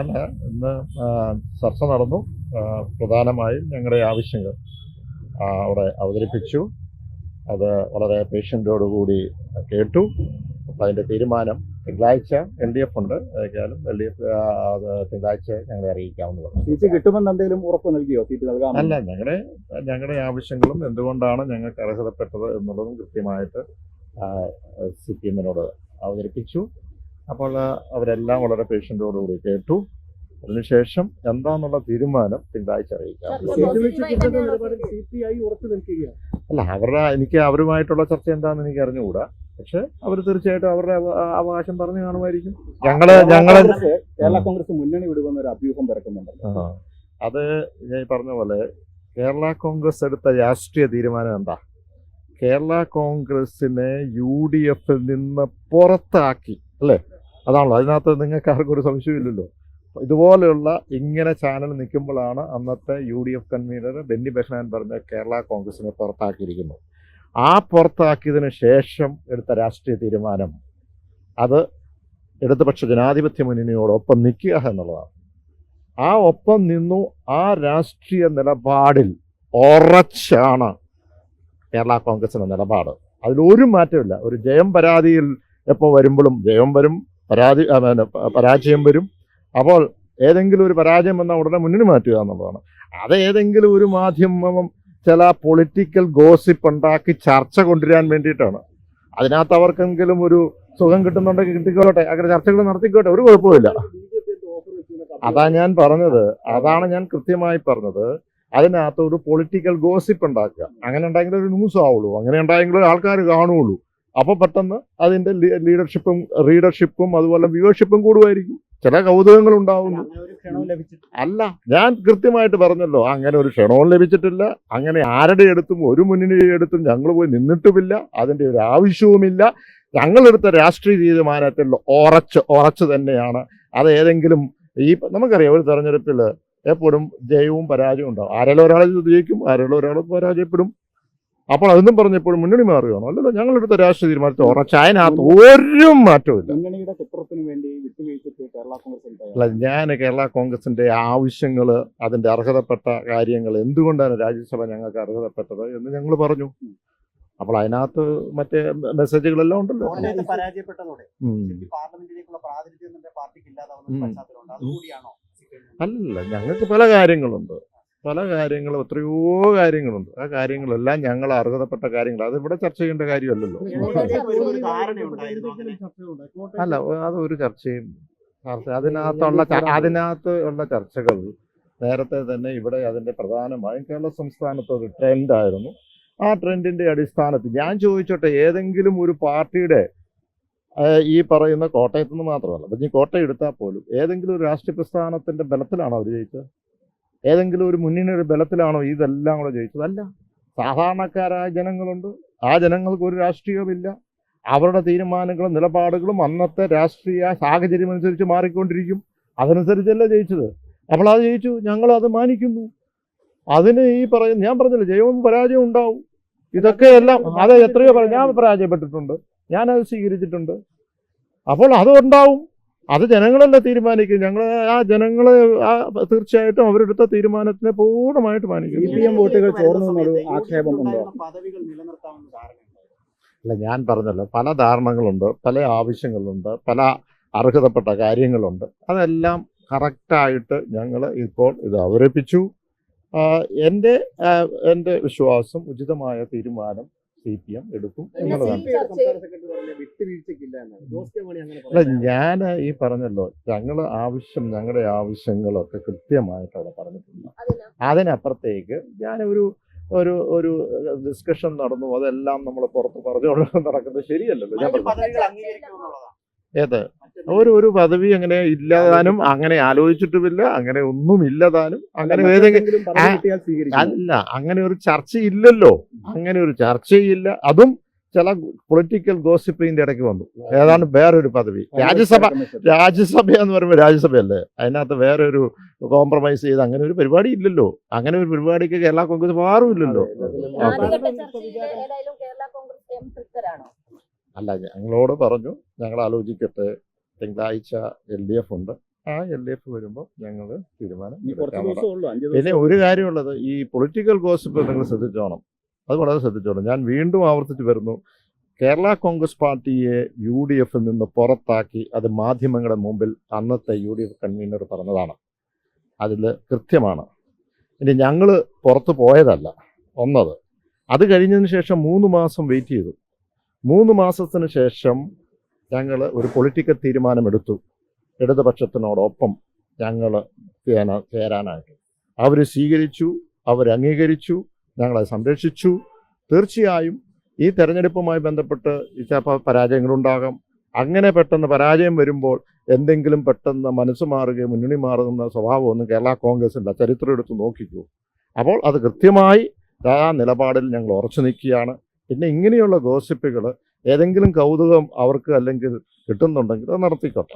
അല്ല ഇന്ന് ചർച്ച നടന്നു. പ്രധാനമായും ഞങ്ങളുടെ ആവശ്യങ്ങൾ അവിടെ അവതരിപ്പിച്ചു. അത് വളരെ പേഷ്യന്റോടുകൂടി കേട്ടു. അപ്പം അതിന്റെ തീരുമാനം തിങ്കളാഴ്ച എൽ ഡി എഫ് ഉണ്ട്. ഏതായാലും എൽ ഡി എഫ് അത് തിങ്കളാഴ്ച ഞങ്ങളെ അറിയിക്കാവുന്നതാണ്. സീറ്റ് കിട്ടുമെന്ന് എന്തെങ്കിലും ഉറപ്പ് നൽകിയോ? സീറ്റ് നൽകാം അല്ല ഞങ്ങളുടെ ഞങ്ങളുടെ ആവശ്യങ്ങളും എന്തുകൊണ്ടാണ് ഞങ്ങൾക്ക് അർഹതപ്പെട്ടത് എന്നുള്ളതും കൃത്യമായിട്ട് സി പി എമ്മിനോട് അവതരിപ്പിച്ചു. അപ്പോൾ അവരെല്ലാം വളരെ പേഷ്യന്റോടുകൂടി കേട്ടു. അതിനുശേഷം എന്താന്നുള്ള തീരുമാനം തിങ്കളാഴ്ച അറിയിക്കാം. അല്ല അവരുടെ എനിക്ക് അവരുമായിട്ടുള്ള ചർച്ച എന്താണെന്ന് എനിക്ക് അറിഞ്ഞുകൂടാ. പക്ഷെ അവർ തീർച്ചയായിട്ടും അവരുടെ അവ- അവകാശം പറഞ്ഞു കാണുമായിരിക്കും. ഞങ്ങൾ ഞങ്ങൾ കേരള കോൺഗ്രസ് മുന്നണി വിടുവെന്ന് ഒരു അഭ്യൂഹം പിറക്കുന്നുണ്ട്. ആ. അത് ഞാൻ ഈ പറഞ്ഞ പോലെ കേരള കോൺഗ്രസ് എടുത്ത രാഷ്ട്രീയ തീരുമാനം എന്താ? കേരള കോൺഗ്രസിനെ യു ഡി എഫിൽ നിന്ന് പുറത്താക്കി അല്ലേ? അതാണല്ലോ. അതിനകത്ത് നിങ്ങൾക്ക് ആർക്കും ഒരു സംശയമില്ലല്ലോ ഇതുപോലെയുള്ള ഇങ്ങനെ ചാനൽ നിൽക്കുമ്പോഴാണ് അന്നത്തെ U D F convener Benny Behanan പറഞ്ഞ കേരള കോൺഗ്രസിനെ പുറത്താക്കിയിരിക്കുന്നത്. ആ പുറത്താക്കിയതിന് ശേഷം എടുത്ത രാഷ്ട്രീയ തീരുമാനം അത് ഇടതുപക്ഷ ജനാധിപത്യ മുന്നണിയോടൊപ്പം നിൽക്കുക എന്നുള്ളതാണ്. ആ ഒപ്പം നിന്നു ആ രാഷ്ട്രീയ നിലപാടിൽ ഉറച്ചാണ് കേരള കോൺഗ്രസിന്റെ നിലപാട്. അതിലൊരു മാറ്റമില്ല ഒരു ജയം പരാതിയിൽ എപ്പോൾ വരുമ്പോഴും ജയം വരും പരാതി പരാജയം വരും. അപ്പോൾ ഏതെങ്കിലും ഒരു പരാജയം വന്നാൽ ഉടനെ മുന്നിൽ മാറ്റുക എന്നുള്ളതാണ്. അത് ഏതെങ്കിലും ഒരു മാധ്യമം ചില പൊളിറ്റിക്കൽ ഗോസിപ്പ് ഉണ്ടാക്കി ചർച്ച കൊണ്ടുവരാൻ വേണ്ടിയിട്ടാണ്. അതിനകത്ത് അവർക്കെങ്കിലും ഒരു സുഖം കിട്ടുന്നുണ്ടെങ്കിൽ കിട്ടിക്കോട്ടെ അങ്ങനെ ചർച്ചകൾ നടത്തിക്കോട്ടെ ഒരു കുഴപ്പമില്ല അതാ ഞാൻ പറഞ്ഞത്. അതാണ് ഞാൻ കൃത്യമായി പറഞ്ഞത്. അതിനകത്ത് ഒരു പൊളിറ്റിക്കൽ ഗോസിപ്പ് ഉണ്ടാക്കുക. അങ്ങനെ ഉണ്ടായെങ്കിലും ഒരു ന്യൂസ് ആവുള്ളൂ. അങ്ങനെ ഉണ്ടായെങ്കിലും ആൾക്കാർ കാണുള്ളൂ. അപ്പൊ പെട്ടെന്ന് അതിന്റെ ലീഡർഷിപ്പും റീഡർഷിപ്പും അതുപോലെ വ്യൂവർഷിപ്പും കൂടുമായിരിക്കും. ചില കൗതുകങ്ങൾ ഉണ്ടാവുന്നു. അല്ല ഞാൻ കൃത്യമായിട്ട് പറഞ്ഞല്ലോ അങ്ങനെ ഒരു ക്ഷണവും ലഭിച്ചിട്ടില്ല. അങ്ങനെ ആരുടെ അടുത്തും ഒരു മുന്നണിയുടെ എടുത്തും ഞങ്ങൾ പോയി നിന്നിട്ടുമില്ല. അതിന്റെ ഒരു ആവശ്യവുമില്ല. ഞങ്ങളെടുത്ത രാഷ്ട്രീയ തീരുമാനത്തിൽ ഉറച്ച് ഉറച്ച് തന്നെയാണ്. അത് ഏതെങ്കിലും ഈ നമുക്കറിയാം ഒരു തെരഞ്ഞെടുപ്പിൽ എപ്പോഴും ജയവും പരാജയവും ഉണ്ടാവും. ആരെങ്കിലും ഒരാളെ ജയിക്കും ആരെങ്കിലും ഒരാൾ പരാജയപ്പെടും. അപ്പോൾ അതൊന്നും പറഞ്ഞപ്പോൾ മുന്നണി മാറുകയാണോ. അല്ലല്ലോ ഞങ്ങളെടുത്ത രാഷ്ട്രീയ തീരുമാനത്തിൽ ഉറച്ച അതിനകത്ത് ഒരു കോൺഗ്രസ് അല്ല ഞാൻ കേരള കോൺഗ്രസിന്റെ ആവശ്യങ്ങൾ അതിന്റെ അർഹതപ്പെട്ട കാര്യങ്ങൾ എന്തുകൊണ്ടാണ് രാജ്യസഭ ഞങ്ങൾക്ക് അർഹതപ്പെട്ടത് എന്ന് ഞങ്ങൾ പറഞ്ഞു. അപ്പോൾ അതിനകത്ത് മറ്റേ മെസ്സേജുകളെല്ലാം ഉണ്ടല്ലോ. അല്ല അല്ലല്ല ഞങ്ങൾക്ക് പല കാര്യങ്ങളുണ്ട്. പല കാര്യങ്ങളും എത്രയോ കാര്യങ്ങളുണ്ട്. ആ കാര്യങ്ങളെല്ലാം ഞങ്ങൾ അർഹതപ്പെട്ട കാര്യങ്ങൾ അത് ഇവിടെ ചർച്ച ചെയ്യേണ്ട കാര്യമല്ലല്ലോ. അല്ല അതൊരു ഒരു ചർച്ചയും ചർച്ച. അതിനകത്തുള്ള അതിനകത്ത് ഉള്ള ചർച്ചകൾ നേരത്തെ തന്നെ ഇവിടെ അതിന്റെ പ്രധാനമായും കേരള സംസ്ഥാനത്ത് ഒരു ട്രെൻഡ് ആയിരുന്നു. ആ ട്രെൻഡിന്റെ അടിസ്ഥാനത്തിൽ ഞാൻ ചോദിച്ചോട്ടെ ഏതെങ്കിലും ഒരു പാർട്ടിയുടെ ഈ പറയുന്ന കോട്ടയത്ത് നിന്ന് മാത്രമല്ല അപ്പം ഈ കോട്ടയം എടുത്താൽ പോലും ഏതെങ്കിലും ഒരു രാഷ്ട്രീയ പ്രസ്ഥാനത്തിന്റെ ബലത്തിലാണോ അവർ ജയിച്ചത്? ഏതെങ്കിലും ഒരു മുന്നണിയുടെ ബലത്തിലാണോ ഇതെല്ലാം കൂടെ ജയിച്ചത്? അല്ല. സാധാരണക്കാരായ ജനങ്ങളുണ്ട്. ആ ജനങ്ങൾക്ക് ഒരു രാഷ്ട്രീയമില്ല അവരുടെ തീരുമാനങ്ങളും നിലപാടുകളും അന്നത്തെ രാഷ്ട്രീയ സാഹചര്യം അനുസരിച്ച് മാറിക്കൊണ്ടിരിക്കും. അതനുസരിച്ചല്ല ജയിച്ചത്? അപ്പോൾ ജയിച്ചു. ഞങ്ങൾ അത് മാനിക്കുന്നു. അതിന് ഈ പറയുന്ന ഞാൻ പറഞ്ഞില്ല ജയവും പരാജയവും ഉണ്ടാവും. ഇതൊക്കെ എല്ലാം അത് എത്രയോ പറഞ്ഞു ഞാൻ പരാജയപ്പെട്ടിട്ടുണ്ട്. ഞാനത് സ്വീകരിച്ചിട്ടുണ്ട്. അപ്പോൾ അത് ഉണ്ടാവും അത് ജനങ്ങളല്ല തീരുമാനിക്കും ഞങ്ങൾ ആ ജനങ്ങളെ ആ തീർച്ചയായിട്ടും അവരെടുത്ത തീരുമാനത്തിനെ പൂർണമായിട്ട് മാനിക്കും. വോട്ടുകൾ ആക്ഷേപം അല്ല ഞാൻ പറഞ്ഞല്ലോ പല ധാരണകളുണ്ട് പല ആവശ്യങ്ങളുണ്ട് പല അർഹതപ്പെട്ട കാര്യങ്ങളുണ്ട്. അതെല്ലാം കറക്റ്റായിട്ട് ഞങ്ങൾ ഇപ്പോൾ ഇത് അവതരിപ്പിച്ചു. എന്റെ എന്റെ വിശ്വാസം ഉചിതമായ തീരുമാനം സി പി എം എടുക്കും എന്നുള്ളതാണ്. അല്ല ഞാൻ ഈ പറഞ്ഞല്ലോ ഞങ്ങൾ ആവശ്യം ഞങ്ങളുടെ ആവശ്യങ്ങളൊക്കെ കൃത്യമായിട്ട് അവിടെ പറഞ്ഞിട്ടുണ്ട് അതിനപ്പുറത്തേക്ക് ഞാനൊരു ഒരു ഒരു ഒരു ഡിസ്കഷൻ നടന്നു അതെല്ലാം നമ്മൾ പുറത്ത് പറഞ്ഞുകൊണ്ട് നടക്കുന്നത് ശരിയല്ലല്ലോ. ഞാൻ ഏത്? ഒരു ഒരു പദവി അങ്ങനെ ഇല്ലാതാനും അങ്ങനെ ആലോചിച്ചിട്ടുമില്ല അങ്ങനെ ഒന്നും ഇല്ലതാനും അങ്ങനെ ഏതെങ്കിലും അല്ല അങ്ങനെ ഒരു ചർച്ചയില്ലല്ലോ. അങ്ങനെ ഒരു ചർച്ചയില്ല. അതും ചില പൊളിറ്റിക്കൽ ഗോസിപ്പിന്റെ ഇടയ്ക്ക് വന്നു. ഏതാണ്ട് വേറൊരു പദവി? രാജ്യസഭ രാജ്യസഭ എന്ന് പറയുമ്പോൾ രാജ്യസഭയല്ലേ? അതിനകത്ത് വേറെ ഒരു കോംപ്രമൈസ് ചെയ്ത് അങ്ങനെ ഒരു പരിപാടി ഇല്ലല്ലോ. അങ്ങനെ ഒരു പരിപാടിക്ക് കേരള കോൺഗ്രസ് മാറുമില്ലല്ലോ ആദ്യഘട്ട കേരള കോൺഗ്രസ് എം തൃപ്തരാണോ? അല്ല ഞങ്ങളോട് പറഞ്ഞു ഞങ്ങൾ ആലോചിക്കട്ടെ. തിങ്കളാഴ്ച എൽ ഡി എഫ് ഉണ്ട്. ആ എൽ ഡി എഫ് വരുമ്പോൾ ഞങ്ങൾ തീരുമാനം പിന്നെ ഒരു കാര്യമുള്ളത് ഈ പൊളിറ്റിക്കൽ ഗോസിപ്പ് നിങ്ങൾ ശ്രദ്ധിച്ചോണം. അത് വളരെ ശ്രദ്ധിച്ചോളൂ. ഞാൻ വീണ്ടും ആവർത്തിച്ച് വരുന്നു. കേരള കോൺഗ്രസ് പാർട്ടിയെ യു ഡി എഫിൽ നിന്ന് പുറത്താക്കി അത് മാധ്യമങ്ങളുടെ മുമ്പിൽ അന്നത്തെ യു ഡി എഫ് കൺവീനർ പറഞ്ഞതാണ്. അതിൽ കൃത്യമാണ്. ഇനി ഞങ്ങൾ പുറത്ത് പോയതല്ല ഒന്നത്. അത് കഴിഞ്ഞതിന് ശേഷം മൂന്ന് മാസം വെയിറ്റ് ചെയ്തു. മൂന്ന് മാസത്തിന് ശേഷം ഞങ്ങൾ ഒരു പൊളിറ്റിക്കൽ തീരുമാനമെടുത്തു. ഇടതുപക്ഷത്തിനോടൊപ്പം ഞങ്ങൾ ചേരാനായിട്ട്. അവർ സ്വീകരിച്ചു അവർ അംഗീകരിച്ചു ഞങ്ങളെ സംരക്ഷിച്ചു. തീർച്ചയായും ഈ തെരഞ്ഞെടുപ്പുമായി ബന്ധപ്പെട്ട് ചിലപ്പോൾ പരാജയങ്ങളുണ്ടാകാം. അങ്ങനെ പെട്ടെന്ന് പരാജയം വരുമ്പോൾ എന്തെങ്കിലും പെട്ടെന്ന് മനസ്സ് മാറുകയും മുന്നണി മാറുന്ന സ്വഭാവമൊന്നും കേരള കോൺഗ്രസിന്റെ ചരിത്രം എടുത്ത് നോക്കിക്കൂ. അപ്പോൾ അത് കൃത്യമായി ആ നിലപാടിൽ ഞങ്ങൾ ഉറച്ചു നിൽക്കുകയാണ്. പിന്നെ ഇങ്ങനെയുള്ള ഗോസിപ്പുകൾ ഏതെങ്കിലും കൗതുകം അവർക്ക് അല്ലെങ്കിൽ കിട്ടുന്നുണ്ടെങ്കിൽ അത് നടത്തിക്കോട്ടെ.